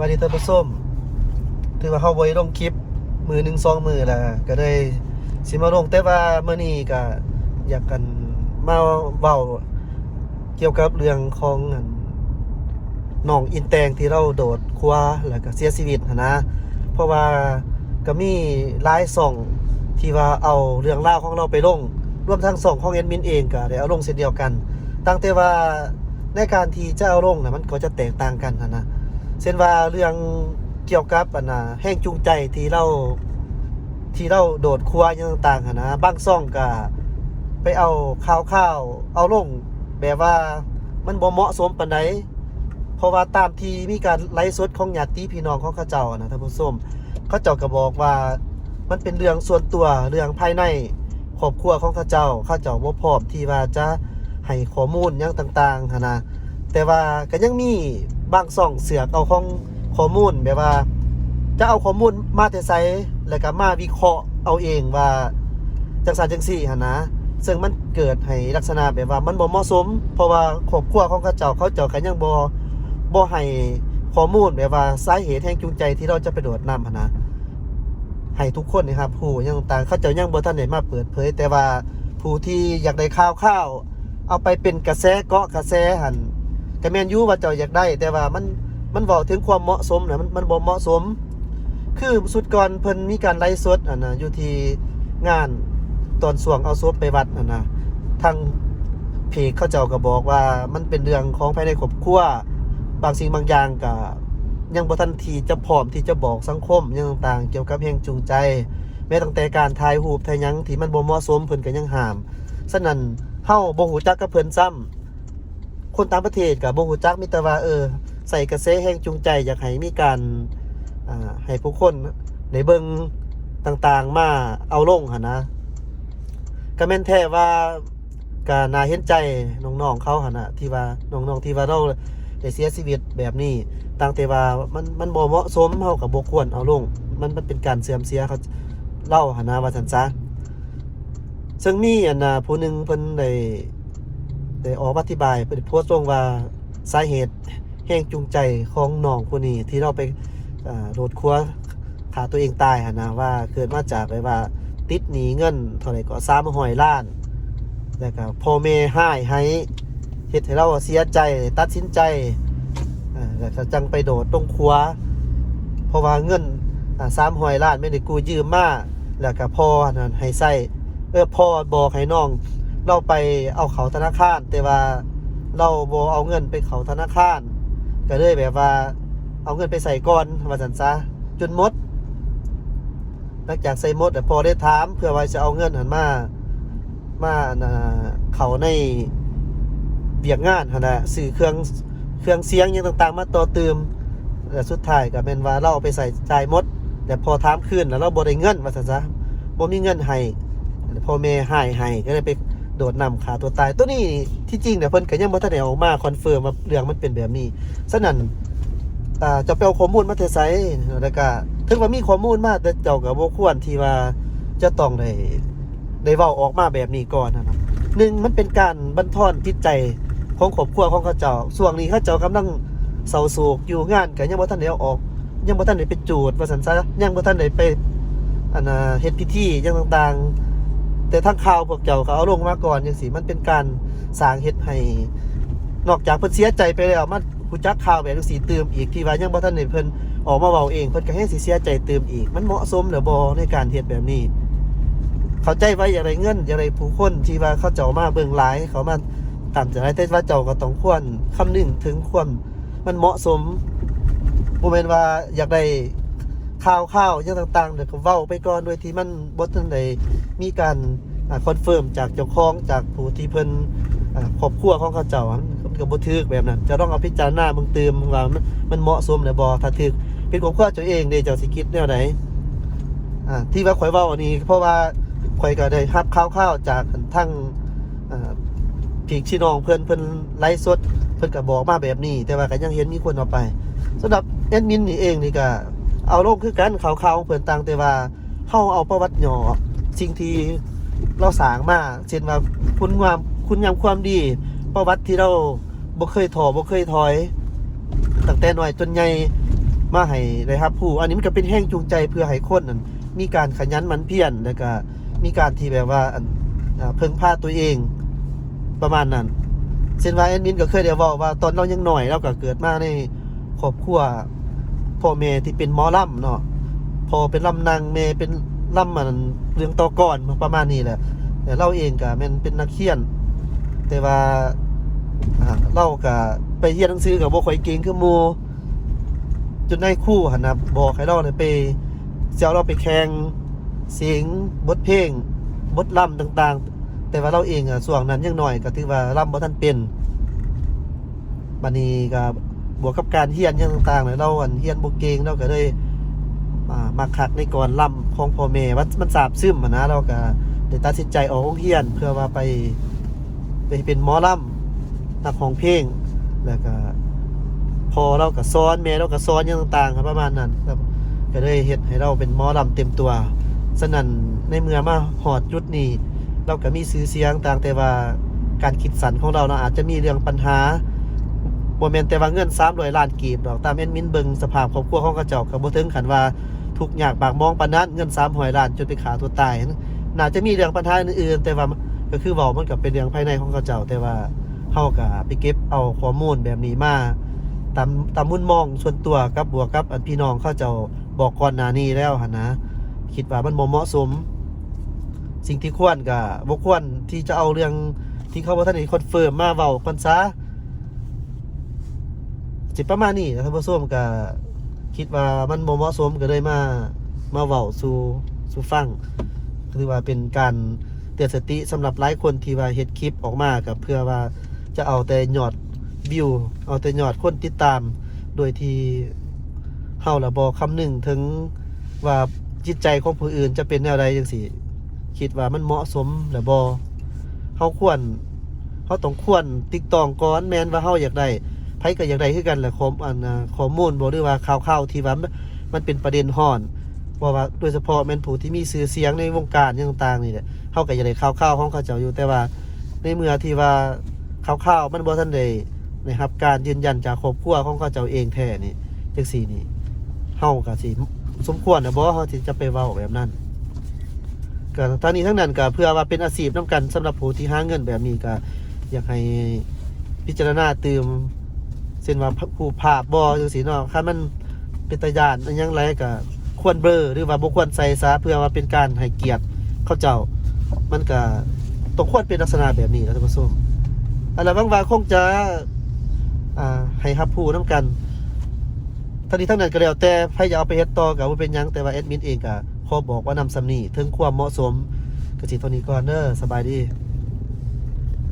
วัสดีท่านผู้ชมถือว่าเข้าไว้ลงคลิป มือหนึ่งสองมือแล้วก็ได้สิมาลงแต่ว่าเมื่อนี้ก็อยากกันมาเว้าเกี่ยวกับเรื่องของอันน้องอินแตงที่เราโดดครัวแล้วก็เสียชีวิตนะ เพราะว่าก็มีหลายส่องที่ว่าเอาเรื่องราวของเราไปลงรวมทั้งส่องของแอดมินเองก็ได้เอาลงเช่นเดียวกัน ตั้งแต่ว่าในการที่จะเอาลงนะมันก็จะแตกต่างกันนะ เช่นว่าเรื่องเกี่ยวกับอันน่ะแห้งจูงใจที่เราที่เราโดดครัวอยังต่างๆหนะบางซ่องก็ไปเอาข่าวข้าวเอาลงแบบว่ามันบ่เหมาะสมปานใดเพราะว่าตามที่มีการไลฟ์สดของญาติพี่น้องของเขาเจ้านะท่านผู้ชมเขาเจ้าก็บอกว่ามันเป็นเรื่องส่วนตัวเรื่องภายในครอบครัวของเขาเจ้าเขาเจ้าบ่พร้อมที่ว่าจะให้ข้อมูลยังต่างๆหนะแต่ว่าก็ยังมี บางซ่องเสือกเอาของข้อมูลแบบว่า จะเอาข้อมูลมาแต่ไซแล้วก็มาวิเคราะห์เอาเองว่าจังสันจังสี่หั่นนะซึ่งมันเกิดให้ลักษณะแบบว่ามันบ่เหมาะสม เพราะว่าครอบครัวของเขาเจ้าเขาเจ้าก็ยังบ่บ่ให้ข้อมูลแบบว่าสาเหตุแห่งจูงใจที่เราจะไปโดดน้ำหันนะให้ทุกคนนะครับผู้ยังต่างเขาเจ้ายังบ่ทันได้มาเปิดเผย แต่ว่าผู้ที่อยากได้ข่าวข่าวเอาไปเป็นกระแสเกาะกระแสหั่น ก็แมนยูว่าเจ้าอยากได้ แต่ว่ามันมันบอกถึงความเหมาะสมนะมันมันบ่เหมาะสม คือสุดก่อนเพิ่นมีการไลฟ์สดอะนะอยู่ที่งานตอนสวงเอาศพไปวัดอะนะทางเพจเขาเจ้าก็บอกว่ามันเป็นเรื่องของภายในครอบครัวบางสิ่งบางอย่างก็ยังบ่ทันทีจะพร้อมที่จะบอกสังคมยังต่างๆ เกี่ยวกับแห่งจูงใจ แม้ตั้งแต่การถ่ายรูปถ่ายหยังที่มันบ่เหมาะสมเพิ่นก็ยังห้ามฉะนั้นเฮาบ่ฮู้จักกับเพิ่นซ้ำ คนต่างประเทศกับโบหูจักมิตรว่าเออ ใส่กระแสแห่งจูงใจอยากให้มีการอ่าให้ผู้คนในเบิงต่างๆมาเอาลงหนนะก็แม่นแท้ว่าก็น่าเห็นใจน้องๆเขาหันนะที่ว่าน้องๆที่ว่าเราได้เสียชีวิตแบบนี้ตั้งแต่ว่ามันมันบ่เหมาะสมเฮากับบ่ควรเอาลง มันมันเป็นการเสื่อมเสียเขาเล่าหนนะว่าซั่นซะซึ่งมีอันน่ะผู้หนึงเพิ่นได้ ได้ออกอธิบายเพิ่นโพสต์ลงว่าสาเหตุแห่งจูงใจของน้องคนนี้ที่เราไปโดดครัวขาตัวเองตายหั่นนะว่าเกิดมาจากไปว่าติดหนี้เงินเท่าไหร่ก็300ล้านแล้วก็พ่อแม่ห้ายให้เฮ็ดให้เราเสียใจตัดสินใจแล้วก็จังไปโดดตรงครัวเพราะว่าเงินอ่า300ล้านไม่ได้กู้ยืมมาแล้วก็พ่อนั่นให้ใช้เออพ่อบอกให้น้อง เราไปเอาเขาธนาคาร แต่ว่าเราโบเอาเงินไปเขาธนาคาร ก็เลยแบบว่า เอาเงินไปใส่ก่อนว่าสันซะจนมดหลังจากใส่มดแต่พอได้ถามเพื่อว่าจะเอาเงินหันมามาน่ะเขาในเบียกงานหันนะสื่อเครื่องเครื่องเสียงยังต่าง ๆ มาต่อเติมแต่สุดท้ายก็เป็นว่าเราเอาไปใส่จ่ายมดแต่พอถามขึ้นแล้วเราบ่ได้เงินว่าสันซะบ่มีเงินให้พ่อแม่ให้ให้ก็เลยไป โดดนำขาตัวตาย ตัวนี้ที่จริงเนี่ยเพิ่นก็ยังบ่ทันได้ออกมาคอนเฟิร์มว่าเรื่องมันเป็นแบบนี้ฉะนั้นอ่าจะไปเอาข้อมูลมาแต่ไสแล้วก็ถึงว่ามีข้อมูลมาแต่เจ้าก็บ่ควรที่ว่าจะต้องได้ได้เว้าออกมาแบบนี้ก่อนนะครับหนึ่งมันเป็นการบั่นทอนจิตใจของครอบครัวของเขาเจ้าช่วงนี้เขาเจ้ากำลังเศร้าโศกอยู่งานก็ยังบ่ทันได้อออก ยังบ่ทันได้ไปจูดว่าซั่นซะยังบ่ทันได้ไปอันน่ะเฮ็ดพิธีอยังต่างๆ แต่ทั้งข่าวพวกเจ้าก็เอาลงมาก่อนจังซี่มันเป็นการสร้างเฮ็ดให้นอกจากเพิ่นเสียใจไปแล้วมันผู้จักข่าวแบบจังสีเติมอีกที่ว่ายังบ่ทันได้เพิ่นออกมาเว้าเองเพิ่นก็แฮงสิเสียใจเติมอีก มันเหมาะสมหรือบ่ในการเฮ็ดแบบนี้ เข้าใจไว่อย่างไรเงินอย่างไรผู้คนที่ว่าเขาเจ้ามาเบิ่งหลาย เขามาตามใจแต่ว่าเจ้าก็ต้องควรคำนึงถึงความมันเหมาะสมบ่แม่นว่าอยากได้ ข่าวข่าวอย่างต่างๆเดี๋ยวก็เว้าไปก่อนโดยที่มันบ่ทันได้มีการคอนเฟิร์มจากเจ้าของจากผู้ที่เพิ่นครอบครัวของเขาเจ้ามันก็บ่ถึกแบบนั้นจะต้องเอาพิจารณาเบิ่งเติมว่ามันมันเหมาะสมหรือบ่ถ้าถึกเป็นของครัวเจ้าเองเด้เจ้าสิคิดแนวไหนอ่าที่ว่าข่อยเว้าอันนี้ เพราะว่าข่อยก็ได้รับข่าวๆจากทั้งพี่พี่น้องเพิ่อนเพิ่นไลฟ์สดเพิ่นก็บอกมาแบบนี้ แต่ว่าก็ยังเห็นมีคนเอาไปสำหรับแอดมินนี่เองนี่ก็ เอาลงคือกันเขาวๆของเพิ่นต่างแต่ว่าเฮาเอาประวัติย่อสิ่งที่เราสางมาเช่นว่าคุณงามคุณงามความดี ประวัติที่เราบ่เคยถอบ่เคยถอยตั้งแต่น้อยจนใหญ่มาให้ได้รับ ผู้อันนี้มันก็เป็นแห้งจูงใจเพื่อให้คนนั้นมีการขยันมันเพียรแล้วก็มีการที่แบบว่าอันเพิ่งพาตัวเองประมาณนั้นเช่นว่าแอดมินก็เคยได้เว้าว่าตอนเรายังหน่อยเราก็เกิดมาในครอบครัว พ่อแม่ที่เป็นหมอลำเนาะพอเป็นลำนางแม่เป็นลำมันเรื่องต่อก่อนประมาณนี้แหละแต่เราเองก็ม่นเป็นนักเขียน แต่ว่าอ่าก็ไปเรียนหนังสือกับบ่ค่อยเก่งคือหมู่จนได้คู่หันนะบอกให้เราเนี่ยไปเจ้าเราไปแข่งเสียงบทเพลงบทล่ำต่าง ๆ แต่ว่าเราเองอะส่วงนั้นยังหน้อยก็ถือว่าล่ำบ่ทันเป็นบัดนี้ก็ บวกกับการเรียนอหยังต่างๆเนี่ยเราอันเรียนบ่เกงเราก็เลยอ่ามาคักในก่อนล่ำของพ่อแม่ว่ามันสาบซึมอะนะเราก็ได้ตัดสินใจออกโรงเรียน เพื่อว่าไปไปเป็นหมอลำนักของเพลงแล้วก็พอเราก็ซ้อนแม่เราก็ซ้อนอย่างต่างๆครับประมาณนั้นครับก็ได้เฮ็ดให้เราเป็นหมอลำเต็มตัวสนั่นในเมื่อมาหอดจุดนี้เราก็มีซื้อเสียงต่างแต่ว่าการคิดสรรของเราเนาะอาจจะมีเรื่องปัญหา บ่แม่นแต่ว่าเงิน300ล้านกีบดอกตามแอดมินเบิ่งสภาพครอบครัวของเขาเจ้าก็บ่ถึงขันว่าทุกข์ยากปากมองปานนั้นเงิน300ล้านจนไปฆ่าตัวตายน่าจะมีเรื่องปัญหาอื่นๆแต่ว่าก็คือเว้ามันก็เป็นเรื่องภายในของเขาเจ้าแต่ว่าเฮาก็ไปเก็บเอาข้อมูลแบบนี้มาตามตามมุมมองส่วนตัวกับบวกกับอันพี่น้องเขาเจ้าบอกก่อนหน้านี้แล้วหั่นนะ คิดว่ามันบ่เหมาะสม สิ่งที่ควรก็บ่ควรที่จะเอาเรื่องที่เขาบ่ทันได้คอนเฟิร์มมาเว้าก่อนซะ สิประมาณนี้นะท่านผู้ชมก็คิดว่ามันบ่เหมาะสมก็เลยมามาเว้าสู่สู่ฟังถือว่าเป็นการเตือนสติสำหรับหลายคนที่ว่าเฮ็ดคลิปออกมากับเพื่อว่าจะเอาแต่ยอดวิว เอาแต่ยอดคนติดตาม โดยที่เฮาละบ่คำนึงถึงว่าจิตใจของผู้อื่นจะเป็นแนวใดจังซี่คิดว่ามันเหมาะสมหรือบ่เฮาควรเฮาต้องควรติ๊กตองก่อนแม้นว่าเฮาอยากได้ ไผก็อย่ากได้คือกันแหละข้อมอันข้อมูลบ่หรือว่าข่าวๆที่ว่ามันเป็นประเด็นฮ้อนเพราว่าโดยเฉพาะแม่นผู้ที่มีชื่อเสียงในวงการอย่างต่างๆนี่แหละเฮาก็อยากได้ข่าวๆของเขาเจ้าอยู่แต่ว่าในเมื่อที่ว่าข่าวๆมันบ่ทันได้นะครับการยืนยันจากครอบครัวของเขาเจ้าเองแท้นี่จังซี่นี่เฮาก็สิสมควรนะบ่เฮาสิจะไปเว้าแบบนั้นก็ทางนี้ทั้งนั้นก็เพื่อว่าเป็นอาชีพนํกันสำหรับผู้ที่หาเงินแบบนี้ก็อยากให้พิจารณาเติม ช่นว่าผู้ภาพบ่จังซี่เนาะคันมันเป็นตายานอันยังไรก็ควรเบลอหรือว่าบ่ควรใส่ซะเพื่อว่าเป็นการให้เกียรติเขาเจ้า มันก็ต้องควรเป็นลักษณะแบบนี้นะท่านผู้ชมอันละบางว่าคงจะอ่าให้รับผู้นํกันทั้งนี้ทั้งนั้นก็แล้วแต่ใครจะเอาไปเฮ็ดต่อก็บ่เป็นหยังแต่ว่าแอดมินเองก็ขอบอกว่านำสำนี้ถึงความเหมาะสมก็สิเท่านี้ก่อนเด้อสบายดี